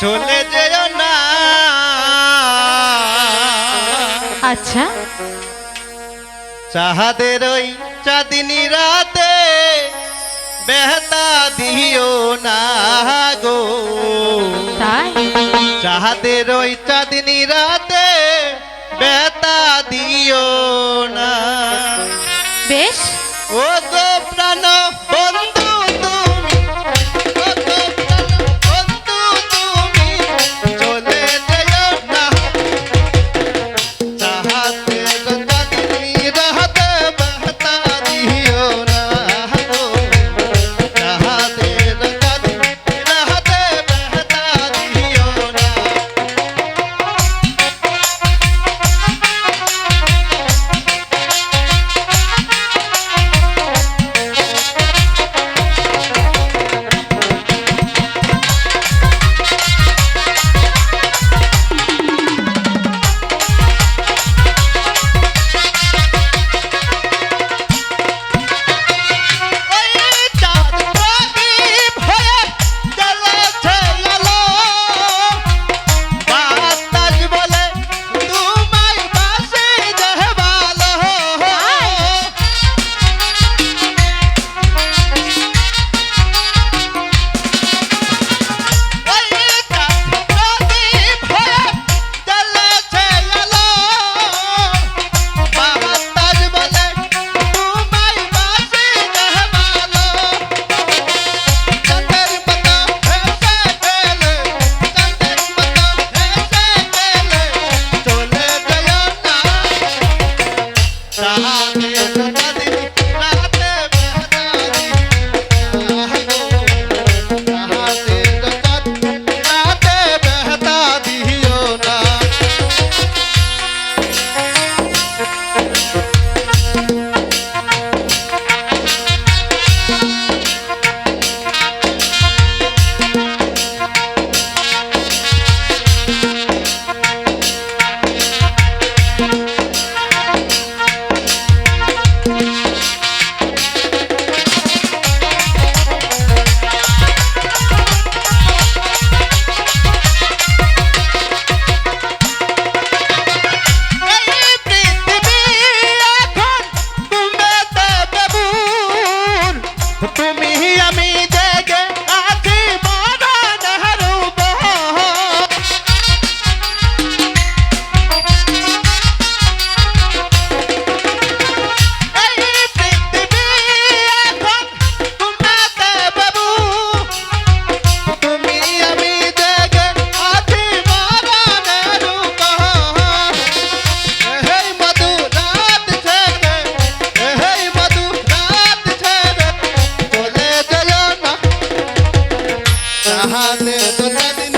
চলে যেও না আচ্ছা। চাহাদের ওই চাঁদিনী রাতে বেহতা দিও না গো। তাই? চাহাদের ওই চাঁদিনী রাতে বেহতা দিও না। বেশ। ও গো প্রাণ Yeah. Thank you.